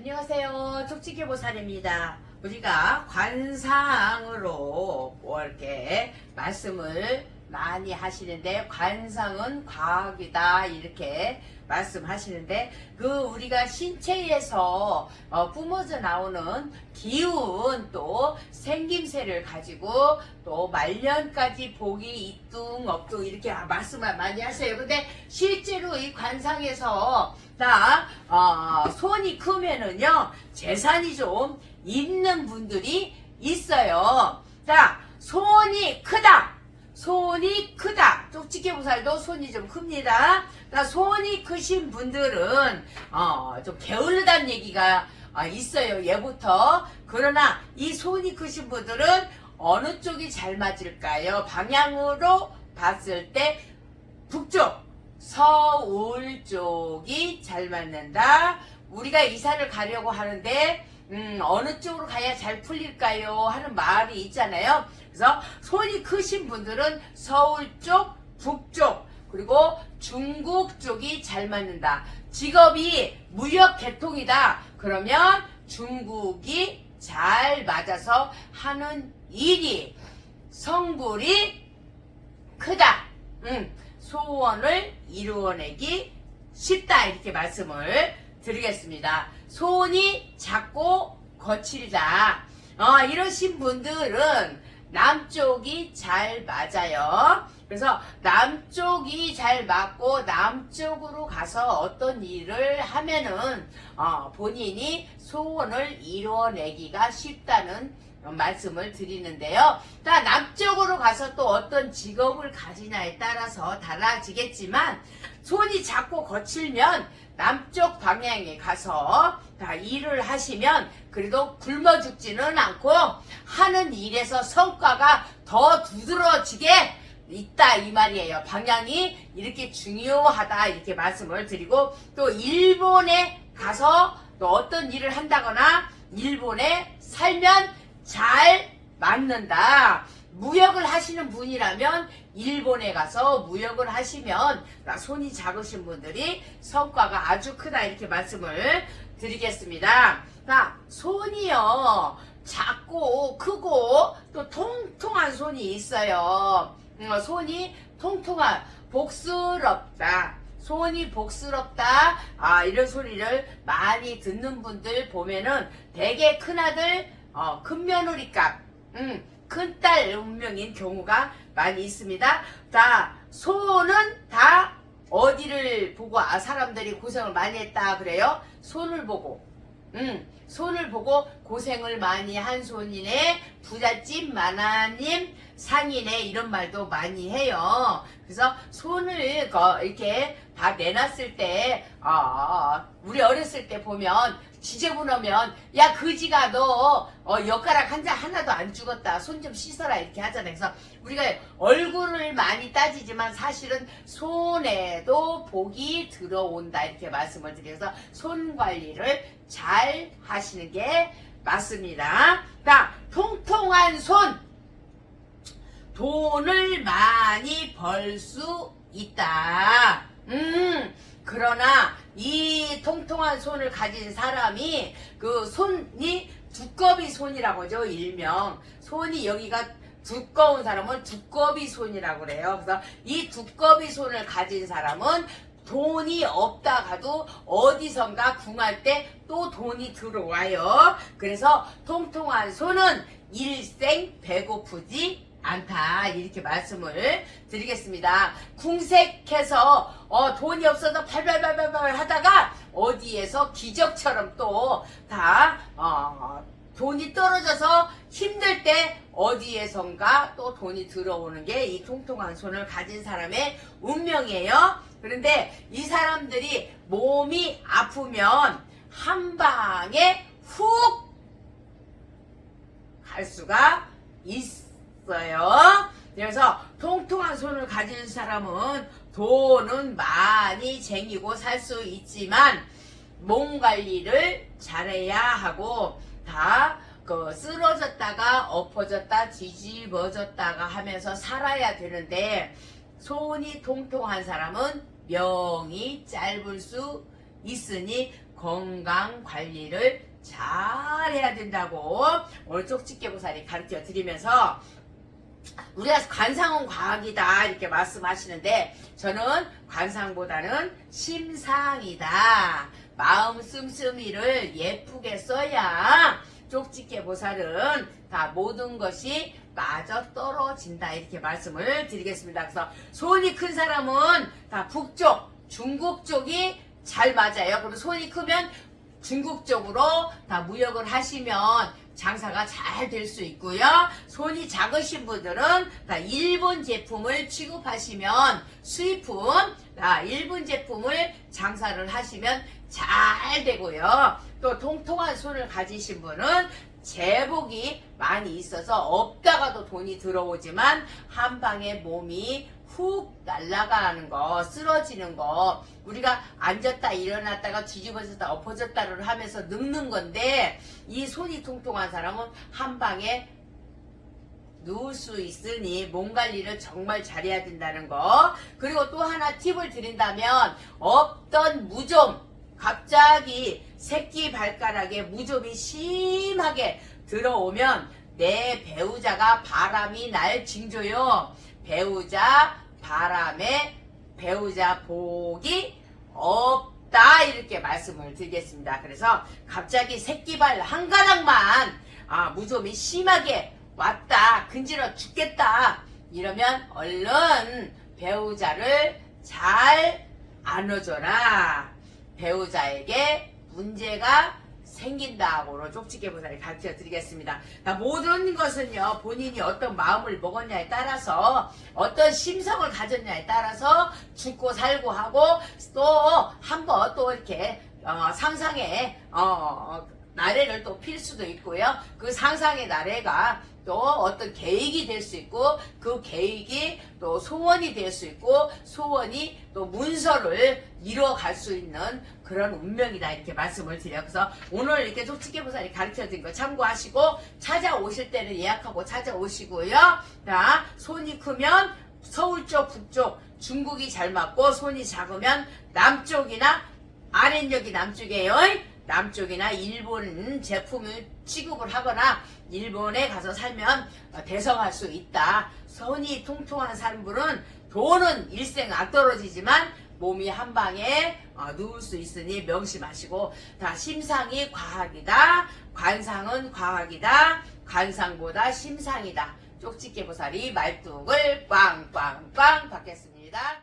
안녕하세요. 족치교보살입니다. 우리가 관상으로 뭐 이렇게 말씀을 많이 하시는데 관상은 과학이다 이렇게 말씀하시는데 그 우리가 신체에서 어, 뿜어져 나오는 기운 또 생김새를 가지고 또 말년까지 복이 이뚱없뚱 이렇게 말씀을 많이 하세요. 근데 실제로 이 관상에서 다 어, 손이 크면은요 재산이 좀 있는 분들이 있어요. 자 손이 크다. 손이 크다. 쪽지게 보살도 손이 좀 큽니다. 그러니까 손이 크신 분들은 어, 좀 게을르다는 얘기가 어, 있어요. 예부터. 그러나 이 손이 크신 분들은 어느 쪽이 잘 맞을까요? 방향으로 봤을 때 북쪽, 서울 쪽이 잘 맞는다. 우리가 이사를 가려고 하는데 음, 어느 쪽으로 가야 잘 풀릴까요? 하는 말이 있잖아요. 그래서 손이 크신 분들은 서울 쪽, 북쪽, 그리고 중국 쪽이 잘 맞는다. 직업이 무역 계통이다. 그러면 중국이 잘 맞아서 하는 일이 성불이 크다. 음, 소원을 이루어내기 쉽다. 이렇게 말씀을 드리겠습니다. 손이 작고 거칠다. 어, 이러신 분들은 남쪽이 잘 맞아요. 그래서 남쪽이 잘 맞고 남쪽으로 가서 어떤 일을 하면은 어, 본인이 소원을 이루어내기가 쉽다는 말씀을 드리는데요. 자, 남쪽으로 가서 또 어떤 직업을 가지냐에 따라서 달라지겠지만 손이 작고 거칠면 남쪽 방향에 가서 다 일을 하시면 그래도 굶어 죽지는 않고 하는 일에서 성과가 더 두드러지게 있다 이 말이에요. 방향이 이렇게 중요하다 이렇게 말씀을 드리고 또 일본에 가서 또 어떤 일을 한다거나 일본에 살면 잘 맞는다. 무역을 하시는 분이라면 일본에 가서 무역을 하시면 나 손이 작으신 분들이 성과가 아주 크다 이렇게 말씀을 드리겠습니다. 자, 손이요. 작고 크고 또 통통한 손이 있어요. 음, 손이 통통한 복스럽다. 손이 복스럽다. 아, 이런 소리를 많이 듣는 분들 보면은 되게 큰아들, 어, 큰 며느리 값, 음, 큰딸 운명인 경우가 많이 있습니다. 자, 손은 다 어디를 보고 아, 사람들이 고생을 많이 했다 그래요? 손을 보고. 음, 손을 보고 고생을 많이 한 손이네, 부잣집 만화님, 상이네, 이런 말도 많이 해요. 그래서 손을 거- 이렇게 다 내놨을 때, 어, 우리 어렸을 때 보면, 지저분하면, 야, 그지가 너, 어, 엿가락 한잔 하나도 안 죽었다. 손 좀 씻어라. 이렇게 하잖아요. 그래서 우리가 얼굴을 많이 따지지만 사실은 손에도 복이 들어온다. 이렇게 말씀을 드려서 손 관리를 잘 하시는 게 맞습니다. 자, 통통한 손. 돈을 많이 벌 수 있다. 음, 그러나 이 통통한 손을 가진 사람이 그 손이 두꺼비 손이라고 하죠. 일명. 손이 여기가 두꺼운 사람은 두꺼비 손이라고 그래요. 그래서 이 두꺼비 손을 가진 사람은 돈이 없다가도 어디선가 궁할 때 또 돈이 들어와요. 그래서 통통한 손은 일생 배고프지 않다 이렇게 말씀을 드리겠습니다. 궁색해서 어, 돈이 없어서 팔팔팔팔팔 하다가 어디에서 기적처럼 또다 어, 돈이 떨어져서 힘들 때 어디에선가 또 돈이 들어오는 게 이 통통한 손을 가진 사람의 운명이에요. 그런데 이 사람들이 몸이 아프면 한 방에 훅 갈 수가 있어요. 그래서 통통한 손을 가진 사람은 돈은 많이 쟁이고 살 수 있지만 몸 관리를 잘해야 하고 다 그 쓰러졌다가 엎어졌다 뒤집어졌다가 하면서 살아야 되는데 손이 통통한 사람은 명이 짧을 수 있으니 건강 관리를 잘 해야 된다고. 오늘 쪽집게보살이 가르쳐 드리면서 우리가 관상은 과학이다 이렇게 말씀하시는데 저는 관상보다는 심상이다. 마음 씀씀이를 예쁘게 써야 쪽집게 보살은 다 모든 것이 마저 떨어진다 이렇게 말씀을 드리겠습니다. 그래서 손이 큰 사람은 다 북쪽, 중국 쪽이 잘 맞아요. 그럼 손이 크면 중국 쪽으로 다 무역을 하시면 장사가 잘 될 수 있고요. 손이 작으신 분들은 다 일본 제품을 취급하시면 수입품, 다 일본 제품을 장사를 하시면 잘 되고요. 또 통통한 손을 가지신 분은 제복이 많이 있어서 없다가도 돈이 들어오지만 한 방에 몸이 훅 날아가는 거, 쓰러지는 거, 우리가 앉았다 일어났다가 뒤집어졌다 엎어졌다를 하면서 늙는 건데 이 손이 통통한 사람은 한 방에 누울 수 있으니 몸 관리를 정말 잘해야 된다는 거. 그리고 또 하나 팁을 드린다면 없던 무좀 갑자기 새끼 발가락에 무좀이 심하게 들어오면 내 배우자가 바람이 날 징조요. 배우자 바람에 배우자 복이 없다 이렇게 말씀을 드리겠습니다. 그래서 갑자기 새끼발 한 가닥만 아 무좀이 심하게 왔다 근질러 죽겠다 이러면 얼른 배우자를 잘 안아줘라 배우자에게 문제가 생긴다고 쪽집게 보살이 가르쳐 드리겠습니다. 모든 것은요, 본인이 어떤 마음을 먹었냐에 따라서, 어떤 심성을 가졌냐에 따라서 죽고 살고 하고, 또, 한번 또 이렇게, 어, 상상의, 어, 나래를 또 필 수도 있고요. 그 상상의 나래가 또 어떤 계획이 될 수 있고 그 계획이 또 소원이 될 수 있고 소원이 또 문서를 이뤄갈 수 있는 그런 운명이다 이렇게 말씀을 드려요. 그래서 오늘 이렇게 쪽집게보살이 가르쳐 드린 거 참고하시고 찾아오실 때는 예약하고 찾아오시고요. 자, 손이 크면 서울 쪽, 북쪽, 중국이 잘 맞고 손이 작으면 남쪽이나 아랫역이 남쪽이에요. 남쪽이나 일본 제품을 취급을 하거나 일본에 가서 살면 어, 대성할 수 있다. 손이 통통한 사람들은 돈은 일생 안 떨어지지만 몸이 한 방에 어, 누울 수 있으니 명심하시고 다 심상이 과학이다. 관상은 과학이다. 관상보다 심상이다. 쪽집게 보살이 말뚝을 꽝꽝꽝 받겠습니다.